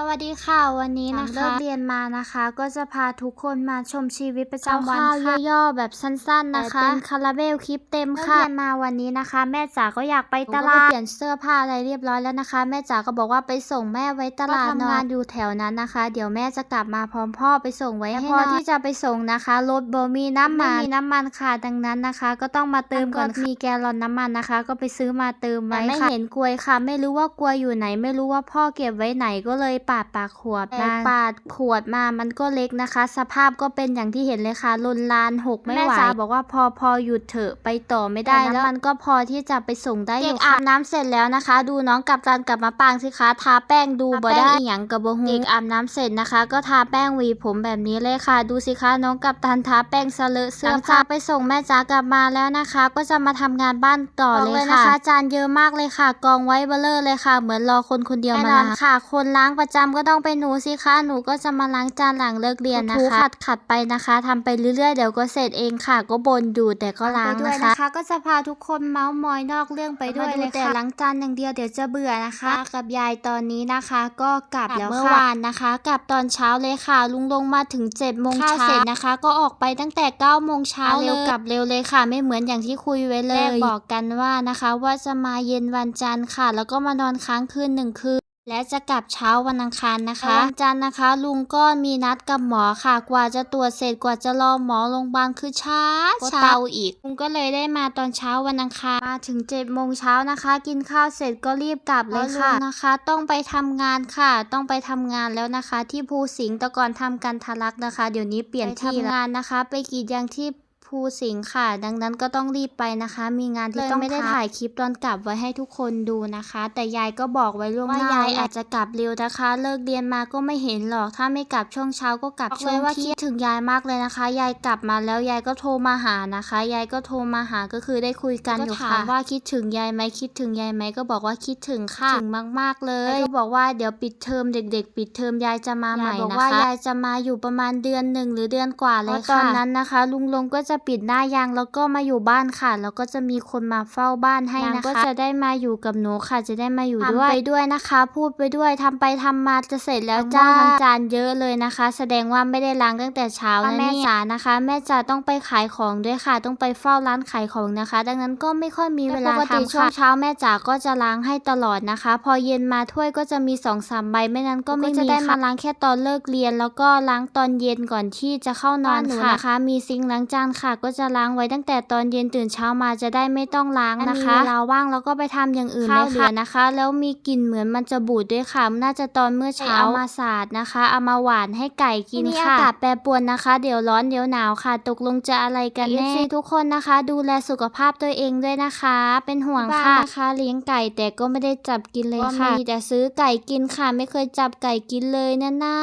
สวัสดีค่ะวันนี้นะคะเลิกเรียนมานะคะ ก็จะพาทุกคนมาชมชีวิตประจำวันค่ะย่อๆแบบสั้นๆนะคะเป็นคาราเบลคลิปเต็มค่ะเรียนมาวันนี้นะคะ แม่จ๋าก็อยากไปตลาดเปลี่ยนเสื้อผ้าอะไรเรียบร้อยแล้วนะคะ แม่จ๋าก็บอกว่าไปส่งแม่ไว้ตลาดทำงานอยู่แถวนั้นนะคะ เดี๋ยวแม่จะกลับมาพร้อมพ่อไปส่งไว้ให้พอที่จะไปส่งนะคะรถโบมีน้ำมันไม่มีน้ำมันค่ะดังนั้นนะคะ ก็ต้องมาเติมก่อนมีแกลลอนน้ำมันนะคะ ก็ไปซื้อมาเติมไว้ค่ะไม่เห็นกลวยค่ะ ไม่รู้ว่ากลวยอยู่ไหน ไม่รู้ว่าพ่อเก็บไว้ไหนก็เลยปาดปากขวดมาปาดขวดมามันก็เล็กนะคะ สภาพก็เป็นอย่างที่เห็นเลยค่ะลนลานหกไม่ไหวแม่จ๋าบอกว่าพอพอหยุดเถอะไปต่อไม่ได้แล้วมันก็พอที่จะไปส่งได้อยู่ค่ะอาบน้ำเสร็จแล้วนะคะ ดูน้องกับตันกลับมาปางสิคะทาแป้งดูบ่ได้อีหยังกับบฮูเด็กอาบน้ำเสร็จนะคะ ก็ทาแป้งหวีผมแบบนี้เลยค่ะ ดูสิคะน้องกับตันทาแป้งสเลอะเสื้อผ้าไปส่งแม่จ๋ากลับมาแล้วนะคะ ก็จะมาทำงานบ้านต่อเลยนะคะ จานเยอะมากเลยค่ะ กองไว้เบลเลอร์เลยค่ะ เหมือนรอคนคนเดียวมาล้างค่ะ คนล้างประจำก็ต้องเป็นหนูสิคะ หนูก็จะมาล้างจานหลังเลิกเรียนนะคะ ขัดขัดๆไปนะคะทำไปเรื่อยๆ เดี๋ยวก็เสร็จเองค่ะ ก็บนอยู่แต่ก็ล้างนะคะก็จะพาทุกคนเมาส์มอยนอกเรื่องไปด้วยเลยแต่ล้างจานอย่างเดียวเดี๋ยวจะเบื่อนะคะกับยายตอนนี้นะคะ ก็กลับแล้วเมื่อวานนะคะกลับตอนเช้าเลยค่ะ ลุงลงมาถึง7จ็ดโมงเช้าเสร็จนะคะ ก็ออกไปตั้งแต่9ก้าโมงเช้าเร็วกลับเร็วเลยค่ะ ไม่เหมือนอย่างที่คุยไว้เลยบอกกันว่านะคะ ว่าจะมาเย็นวันจันทร์ค่ะ แล้วก็มานอนค้างคืนหนึ่งคืน และจะกลับเช้าวันอังคารนะคะวันจันทร์นะคะ ลุงก็มีนัดกับหมอค่ะ กว่าจะตรวจเสร็จกว่าจะรอหมอโรงพยาบาลคือช้าช้าอีก ลุงก็เลยได้มาตอนเช้าวันอังคารมาถึง7จ็ดโมงเช้านะคะ กินข้าวเสร็จก็รีบกลับเลยค่ะนะคะ ต้องไปทำงานค่ะ ต้องไปทำงานแล้วนะคะ ที่ภูสิงห์แต่ก่อนทำกันทะลักนะคะ เดี๋ยวนี้เปลี่ยนที่แล้วงานนะคะ ไปกรีดยางที่ ภูสิงห์ค่ะ ดังนั้นก็ต้องรีบไปนะคะ มีงานที่ต้องไม่ได้ถ่ายคลิปตอนกลับไว้ให้ทุกคนดูนะคะ แต่ยายก็บอกไว้ล่วงหน้าว่ายายอาจจะกลับเร็วนะคะ เลิกเรียนมาก็ไม่เห็นหรอก ถ้าไม่กลับช่วงเช้าก็กลับช่วงว่าคิดถึงยายมากเลยนะคะ ยายกลับมาแล้วยายก็โทรมาหานะคะ ยายก็โทรมาหาก็คือได้คุยกันอยู่ค่ะว่าคิดถึงยายไหมคิดถึงยายไหมก็บอกว่าคิดถึงค่ะถึงมาก ๆเลยก็บอกว่าเดี๋ยวปิดเทอมเด็ก ๆ ปิดเทอมยายจะมาใหม่นะคะบอกว่ายายจะมาอยู่ประมาณเดือนหนึ่งหรือเดือนกว่าเลยค่ะตอนนั้นนะคะ ลุงลงก็จะปิดหน้ายางแล้วก็มาอยู่บ้านค่ะ แล้วก็จะมีคนมาเฝ้าบ้านให้นะคะก็จะได้มาอยู่กับหนูค่ะ จะได้มาอยู่ด้วยไปด้วยนะคะ พูดไปด้วยทำไปทำมาจะเสร็จแล้วจ้าทำจานเยอะเลยนะคะ แสดงว่าไม่ได้ล้างตั้งแต่เช้านะแม่จ๋านะคะ แม่จ๋าต้องไปขายของด้วยค่ะ ต้องไปเฝ้าร้านขายของนะคะ ดังนั้นก็ไม่ค่อยมีเวลาทำช่วงเช้าแม่จ๋าก็จะล้างให้ตลอดนะคะ พอเย็นมาถ้วยก็จะมีสองสามใบไม่นั้นก็ไม่มีจะได้มาล้างแค่ตอนเลิกเรียน แล้วก็ล้างตอนเย็นก่อนที่จะเข้านอนค่ะนะคะ มีซิงค์ล้างจานค่ะก็จะล้างไว้ตั้งแต่ตอนเย็นตื่นเช้ามาจะได้ไม่ต้องล้างนะคะเวลาว่างแล้วก็ไปทำอย่างอื่นเลยค่ะนะคะ แล้วมีกลิ่นเหมือนมันจะบูดด้วยค่ะ น่าจะตอนเมื่อเช้าเอามาสาดนะคะเอามาหวานให้ไก่กินค่ะอากาศแปรปรวนนะคะ เดี๋ยวร้อนเดี๋ยวหนาวค่ะ ตกลงจะอะไรกันแน่ทุกคนนะคะ ดูแลสุขภาพตัวเองด้วยนะคะ เป็นห่วงค่ะนะคะเลี้ยงไก่แต่ก็ไม่ได้จับกินเลยค่ะมีแต่ซื้อไก่กินค่ะ ไม่เคยจับไก่กินเลยนา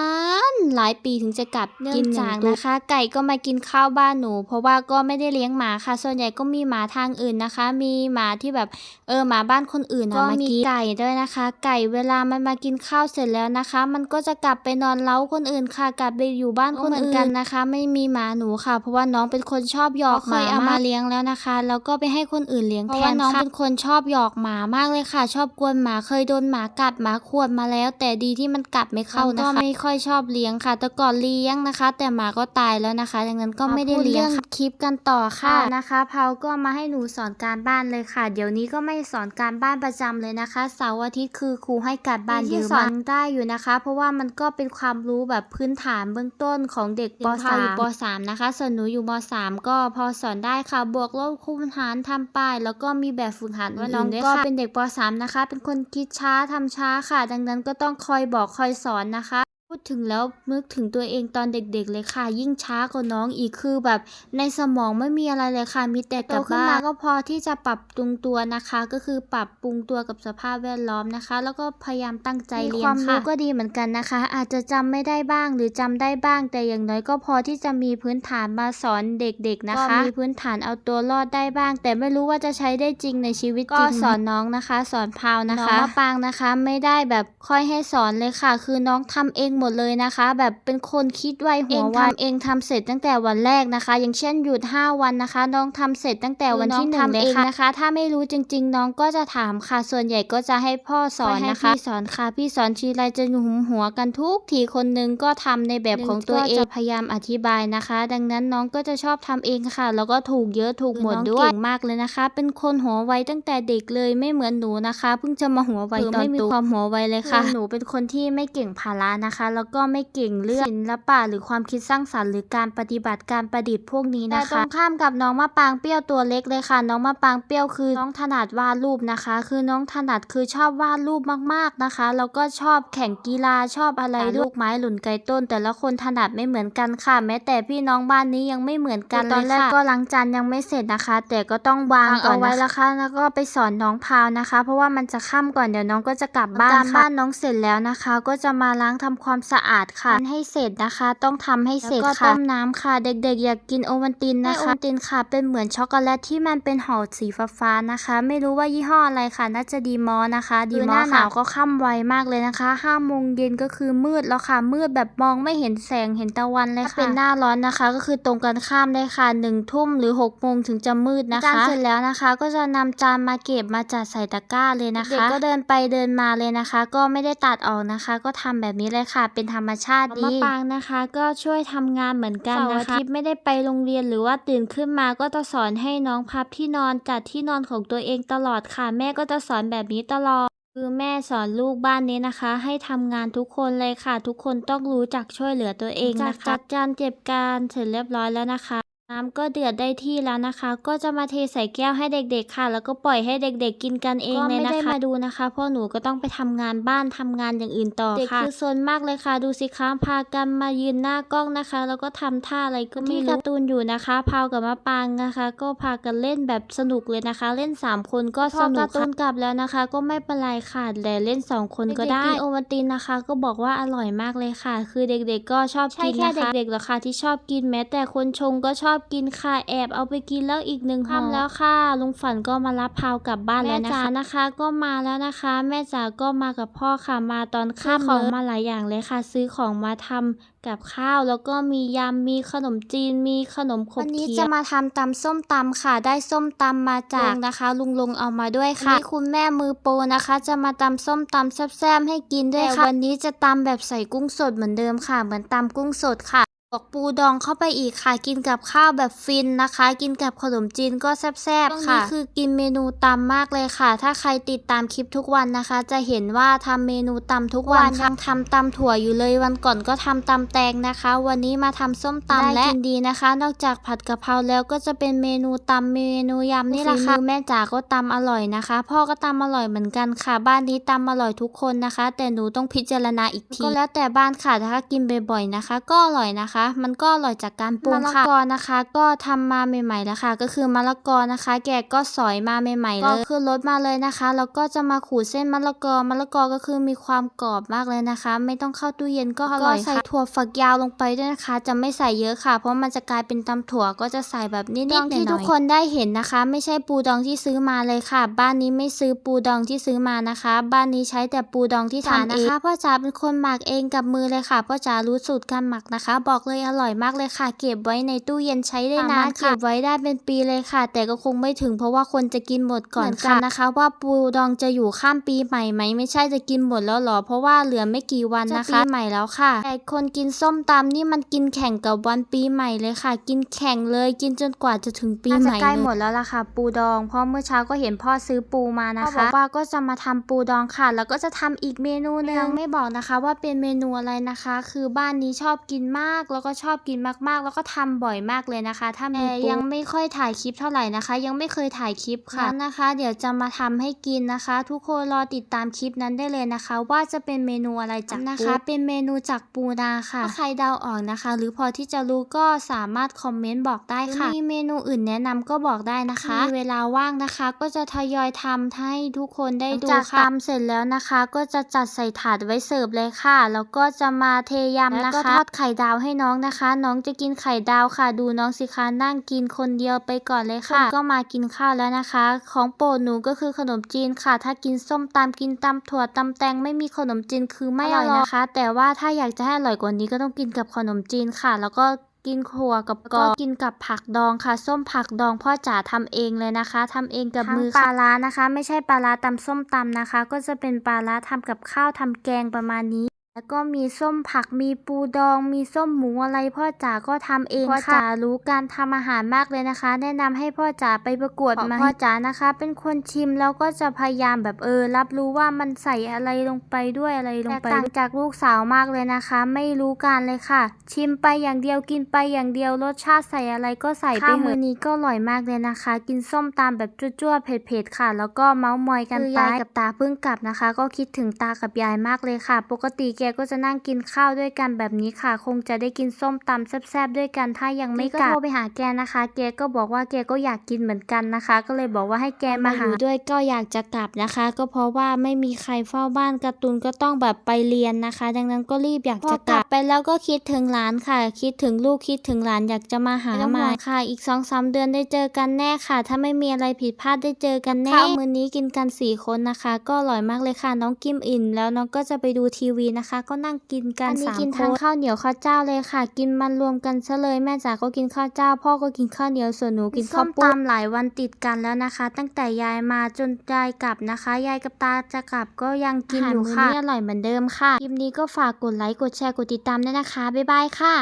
นๆหลายปีถึงจะกลับกินจากนะคะ ไก่ก็มากินข้าวบ้านหนู เพราะว่าก็ไม่ได้เลี้ยงหมาค่ะ ส่วนใหญ่ก็มีหมาทางอื่นนะคะ มีหมาที่แบบเออหมาบ้านคนอื่นนะมากินไก่ด้วยนะคะ ไก่เวลามันมากินข้าวเสร็จแล้วนะคะ มันก็จะกลับไปนอนเล้าคนอื่นค่ะ กลับไปอยู่บ้านคนอื่นกันนะคะ ไม่มีหมาหนูค่ะ เพราะว่าน้องเป็นคนชอบหยอกหมาเอามาเลี้ยงแล้วนะคะ แล้วก็ไปให้คนอื่นเลี้ยงแทนเพราะว่าน้องเป็นคนชอบหยอกหมามากเลยค่ะ ชอบกวนหมาเคยโดนหมากัดหมาข่วนมาแล้ว แต่ดีที่มันกัดไม่เข้านะคะก็ไม่ค่อยชอบเลี้ยงค่ะ แต่ก่อนเลี้ยงนะคะ แต่หมาก็ตายแล้วนะคะ ดังนั้นก็ไม่ได้เลี้ยงคลิปกันต่อค่ะนะคะเผาก็มาให้หนูสอนการบ้านเลยค่ะ เดี๋ยวนี้ก็ไม่สอนการบ้านประจำเลยนะคะเสาร์อาทิตย์คือครูให้การบ้านเยอะมากได้อยู่นะคะ เพราะว่ามันก็เป็นความรู้แบบพื้นฐานเบื้องต้นของเด็กป .3 อยู่ป .3 นะคะส่วนหนูอยู่ม .3 ก็พอสอนได้ค่ะบวกลบคูณหารทำป้าย แล้วก็มีแบบฝึกหัดว่าน้องก็เป็นเด็กป .3 นะคะ เป็นคนคิดช้าทำช้าค่ะ ดังนั้นก็ต้องคอยบอกคอยสอนนะคะพู ดถึงแล้วนึกถึงตัวเองตอนเด็กๆเลยค่ะ ยิ่งช้ากว่าน้องอีกคือแบบ ในสมองไม่มีอะไรเลยค่ะมีแต่กลับบ้านมาก็พอที่จะปรับปรุงตัวนะคะ ก็คือปรับปรุงตัวกับสภาพแวดล้อมนะคะ แล้วก็พยายามตั้งใจเรียนค่ะความรู้ก็ดีเหมือนกันนะคะ อาจจะจำไม่ได้บ้างหรือจำได้บ้าง แต่อย่างน้อยก็พอที่จะมีพื้นฐานมาสอนเด็กๆนะคะมีพื้นฐานเอาตัวรอดได้บ้าง แต่ไม่รู้ว่าจะใช้ได้จริงในชีวิตจริงก็สอนน้องนะคะ สอนพาวนะคะน้องมะปางนะคะ ไม่ได้แบบค่อยให้สอนเลยค่ะ คือน้องทำเองหมดมดเลยนะคะ แบบเป็นคนคิดไวหัวไวเองทำเสร็จตั้งแต่วันแรกนะคะ อย่างเช่นหยุด 5 วันนะคะ น้องทำเสร็จตั้งแต่วันที่หนึ่งเลยค่ะนะคะ ถ้าไม่รู้จริง ๆ น้องก็จะถามค่ะ ส่วนใหญ่ก็จะให้พ่อสอนนะคะพี่สอนค่ะ พี่สอนชีไรจะหยุมหัวกันทุกทีคนหนึงก็ทำในแบบของตัวเองจะพยายามอธิบายนะคะ ดังนั้นน้องก็จะชอบทำเองค่ะ แล้วก็ถูกเยอะถูกหมดด้วยเก่งมากเลยนะคะ เป็นคนหัวไวตั้งแต่เด็กเลยไม่เหมือนหนูนะคะ เพิ่งจะมาหัวไวตอนโตไม่มีความหัวไวเลยค่ะ หนูเป็นคนที่ไม่เก่งพาระนะคะแล้วก็ไม่เก่งเรื่องศิลปะหรือความคิดสร้างสรรค์หรือการปฏิบัติการประดิษฐ์พวกนี้นะคะแต่ตรงข้ามกับน้องมะปางเปรี้ยวตัวเล็กเลยค่ะ น้องมะปางเปรี้ยวคือน้องถนัดวาดรูปนะคะ คือน้องถนัดคือชอบวาดรูปมากๆนะคะ แล้วก็ชอบแข่งกีฬาชอบอะไรลูกไม้หล่นไกลต้น แต่ละคนถนัดไม่เหมือนกันค่ะ แม้แต่พี่น้องบ้านนี้ยังไม่เหมือนกันเลยค่ะตอนแรกก็ล้างจานยังไม่เสร็จนะคะ แต่ก็ต้องวางก่อนเอาไว้ละค่ะแล้วก็ไปสอนน้องพาวนะคะ เพราะว่ามันจะค่ำก่อนเดี๋ยวน้องก็จะกลับบ้านการบ้านน้องเสร็จแล้วนะคะ ก็จะมาล้างทำความสะอาดค่ะให้เสร็จนะคะ ต้องทำให้เสร็จค่ะต้มน้ำค่ะ เด็กๆ อยากกินโอวัลตินนะคะโอวัลตินค่ะ เป็นเหมือนช็อกโกแลตที่มันเป็นห่อสีฟ้าๆนะคะ ไม่รู้ว่ายี่ห้ออะไรค่ะ น่าจะดีมอนะคะ ดีมอหน้าหนาวก็ค่ำไวมากเลยนะคะห้าโมงเย็นก็คือมืดแล้วค่ะ มืดแบบมองไม่เห็นแสงเห็นตะวันเลยค่ะเป็นหน้าร้อนนะคะ ก็คือตรงกันข้ามเลยค่ะหนึ่งทุ่มหรือหกโมงถึงจะมืดนะคะจานเสร็จแล้วนะคะ ก็จะนำจานมาเก็บมาจัดใส่ตะกร้าเลยนะคะเด็กก็เดินไปเดินมาเลยนะคะ ก็ไม่ได้ตัดออกนะคะ ก็ทำแบบนี้เลยค่ะเป็นธรรมชาติดีมะปางนะคะ ก็ช่วยทำงานเหมือนกันนะคะอาทิตย์ไม่ได้ไปโรงเรียนหรือว่าตื่นขึ้นมาก็จะสอนให้น้องพับที่นอนจัดที่นอนของตัวเองตลอดค่ะ แม่ก็จะสอนแบบนี้ตลอดคือแม่สอนลูกบ้านนี้นะคะ ให้ทำงานทุกคนเลยค่ะ ทุกคนต้องรู้จักช่วยเหลือตัวเองนะคะจัดจานเก็บการเสร็จเรียบร้อยแล้วนะคะ น้ำก็เดือดได้ที่แล้วนะคะ ก็จะมาเทใส่แก้วให้เด็กๆค่ะ แล้วก็ปล่อยให้เด็กๆกินกันเองเลยนะคะก็ไม่ได้มาดูนะคะเพราะหนูก็ต้องไปทำงานบ้านทำงานอย่างอื่นต่อค่ะเด็กคือโซนมากเลยค่ะ ดูสิคะพากันมายืนหน้ากล้องนะคะ แล้วก็ทำท่าอะไรก็ไม่รู้การ์ตูนอยู่นะคะพาวกับมะปางนะคะ ก็พากันเล่นแบบสนุกเลยนะคะ เล่น 3 คนก็สนุกการ์ตูนกลับแล้วนะคะ ก็ไม่เป็นไรค่ะแต่เล่น 2 คนก็ได้กินโอวัลตินนะคะ ก็บอกว่าอร่อยมากเลยค่ะ คือเด็กๆ ก็ชอบกินนะคะเด็กๆเหรอคะที่ชอบกินแม้แต่คนชงก็ชอบกินค่ะแอบเอาไปกินแล้วอีกหนึ่งห่อแล้วค่ะลุงฝันก็มารับพาวกลับบ้านแล้วนะคะแม่จ๋านะคะก็มาแล้วนะคะ แม่จ๋าก็มากับพ่อค่ะมาตอนค่ำของมาหลายอย่างเลยค่ะ ซื้อของมาทำกับข้าวแล้วก็มียำมีขนมจีนมีขนมขบเคี้ยววันนี้จะมาทำตำส้มตำค่ะ ได้ส้มตำมาจากนะคะ ลุงลงเอามาด้วยค่ะนี่คุณแม่มือโปรนะคะ จะมาตำส้มตำแซ่บๆให้กินด้วยค่ะวันนี้จะตำแบบใส่กุ้งสดเหมือนเดิมค่ะ เหมือนตำกุ้งสดค่ะ บอกปูดองเข้าไปอีกค่ะ กินกับข้าวแบบฟินนะคะ กินกับขนมจีนก็แซ่บๆค่ะนี่คือกินเมนูตำมากเลยค่ะ ถ้าใครติดตามคลิปทุกวันนะคะ จะเห็นว่าทำเมนูตำทุกวันยังทำตำถั่วอยู่เลยวันก่อนก็ทำตำแตงนะคะ วันนี้มาทำส้มตำและกินดีนะคะ นอกจากผัดกะเพราแล้วก็จะเป็นเมนูตำเมนูยำนี่แหละค่ะแม่จ๋าก็ตำอร่อยนะคะ พ่อก็ตำอร่อยเหมือนกันค่ะ บ้านนี้ตำอร่อยทุกคนนะคะ แต่หนูต้องพิจารณาอีกทีก็แล้วแต่บ้านค่ะถ้ากินบ่อยๆนะคะ ก็อร่อยนะคะมันก็อร่อยจากการปรุงค่ะมะละกอนะคะ ก็ทำมาใหม่ๆแล้วค่ะ ก็คือมะละกอนะคะ แกะก็สอยมาใหม่ๆเลยก็คือรสมาเลยนะคะแล้วก็จะมาขูดเส้นมะละกอมะละกอก็คือมีความกรอบมากเลยนะคะ ไม่ต้องเข้าตู้เย็นก็อร่อยค่ะใส่ถั่วฝักยาวลงไปด้วยนะคะ จะไม่ใส่เยอะค่ะ เพราะมันจะกลายเป็นตำถั่วก็จะใส่แบบนิดๆหน่อยๆที่ทุกคนได้เห็นนะคะ ไม่ใช่ปูดองที่ซื้อมาเลยค่ะ บ้านนี้ไม่ซื้อปูดองที่ซื้อมานะคะ บ้านนี้ใช้แต่ปูดองที่ทานนะคะพ่อจ๋าเป็นคนหมักเองกับมือเลยค่ะพ่อจ๋ารู้สูตรการหมักนะคะ บอกเลยอร่อยมากเลยค่ะ เก็บไว้ในตู้เย็นใช้ได้นานค่ะเก็บไว้ได้เป็นปีเลยค่ะ แต่ก็คงไม่ถึงเพราะว่าคนจะกินหมดก่อนค่ะนะคะว่าปูดองจะอยู่ข้ามปีใหม่ไหมไม่ใช่จะกินหมดแล้วหรอเพราะว่าเหลือไม่กี่วันนะคะปีใหม่แล้วค่ะ แต่คนกินส้มตำนี่มันกินแข่งกับวันปีใหม่เลยค่ะ กินแข่งเลยกินจนกว่าจะถึงปีใหม่ใกล้หมดแล้วล่ะค่ะ ปูดองเพราะเมื่อเช้าก็เห็นพ่อซื้อปูมานะคะบอกว่าก็จะมาทำปูดองค่ะ แล้วก็จะทำอีกเมนูหนึงไม่บอกนะคะ ว่าเป็นเมนูอะไรนะคะ คือบ้านนี้ชอบกินมากแล้วก็ชอบกินมากๆ แล้วก็ทำบ่อยมากเลยนะคะ ถ้ามีปูยังไม่ค่อยถ่ายคลิปเท่าไหร่นะคะ ยังไม่เคยถ่ายคลิปค่ะนะคะ เดี๋ยวจะมาทำให้กินนะคะ ทุกคนรอติดตามคลิปนั้นได้เลยนะคะ ว่าจะเป็นเมนูอะไรจากนะคะ เป็นเมนูจากปูนาค่ะถ้าใครเดาออกนะคะ หรือพอที่จะรู้ก็สามารถคอมเมนต์บอกได้ค่ะมีเมนูอื่นแนะนำก็บอกได้นะคะมีเวลาว่างนะคะ ก็จะทยอยทำให้ทุกคนได้ดูค่ะตำเสร็จแล้วนะคะ ก็จะจัดใส่ถาดไว้เสิร์ฟเลยค่ะ แล้วก็จะมาเทยำนะคะแล้วก็ทอดไข่ดาวให้น้องน้องนะคะ น้องจะกินไข่ดาวค่ะ ดูน้องสิคะนั่งกินคนเดียวไปก่อนเลยค่ะ ก็มากินข้าวแล้วนะคะ ของโปรดหนูก็คือขนมจีนค่ะ ถ้ากินส้มตำกินตำถั่วตำแตงไม่มีขนมจีนคือไม่อร่อยนะคะ แต่ว่าถ้าอยากจะให้อร่อยกว่านี้ก็ต้องกินกับขนมจีนค่ะ แล้วก็กินขัวกับกรอบกินกับผักดองค่ะ ส้มผักดองพ่อจ๋าทำเองเลยนะคะทำเองกับมือปลาร้านะคะ ไม่ใช่ปลาร้าตำส้มตำนะคะ ก็จะเป็นปลาร้าทำกับข้าวทำแกงประมาณนี้ แล้วก็มีส้มผักมีปูดอง มีส้มหมูอะไรพ่อจ๋าก็ทำเองค่ะพ่อจ๋ารู้การทำอาหารมากเลยนะคะ แนะนำให้พ่อจ๋าไปประกวดมาพ่อจ๋านะคะ เป็นคนชิมแล้วก็จะพยายามแบบเออ รับรู้ว่ามันใส่อะไรลงไปด้วยอะไรลงไปต่างจากลูกสาวมากเลยนะคะ ไม่รู้การเลยค่ะ ชิมไปอย่างเดียวกินไปอย่างเดียวรสชาติใส่อะไรก็ใส่ไปเถอะมื้อนี้ก็อร่อยมากเลยนะคะ กินส้มตำแบบจั่วๆเผ็ดๆค่ะ แล้วก็เมาส์มอยกันไปยายกับตาเพิ่งกลับนะคะ ก็คิดถึงตากับยายมากเลยค่ะ ปกติแกก็จะนั่งกินข้าวด้วยกันแบบนี้ค่ะ คงจะได้กินส้มตำแซ่บๆด้วยกันถ้ายังไม่กลับก็โทรไปหาแกนะคะ แกก็บอกว่าแกก็อยากกินเหมือนกันนะคะ ก็เลยบอกว่าให้แกมาหาด้วยก็อยากจะกลับนะคะ ก็เพราะว่าไม่มีใครเฝ้าบ้านการ์ตูนก็ต้องแบบไปเรียนนะคะ ดังนั้นก็รีบอยากจะกลับไปแล้วก็คิดถึงหลานค่ะ คิดถึงลูกคิดถึงหลานอยากจะมาหามาค่ะ อีกสองสามเดือนได้เจอกันแน่ค่ะ ถ้าไม่มีอะไรผิดพลาดได้เจอกันแน่ข้าวมื้อนี้กินกันสี่คนนะคะ ก็อร่อยมากเลยค่ะน้องกิมอิ่มแล้วน้องก็จะไปดูทีวีนะคะก็นั่งกินกันอันนี้สามกินคทั้นงข้าวเหนียวข้าวเจ้าเลยค่ะ กินมันรวมกันซะเลยแม่จ๋าก็กินข้าวเจ้า พ่อก็กินข้าวเหนียวส่วนหนูกินข้าวปุ้นหลายวันติดกันแล้วนะคะ ตั้งแต่ยายมาจนยายกลับนะคะ ยายกับตาจะกลับก็ยังกินอยู่ค่ะอร่อยเหมือนเดิมค่ะคลิปนี้ก็ฝากกดไลค์กดแชร์กดติดตามด้วยนะคะบ๊ายบายค่ะ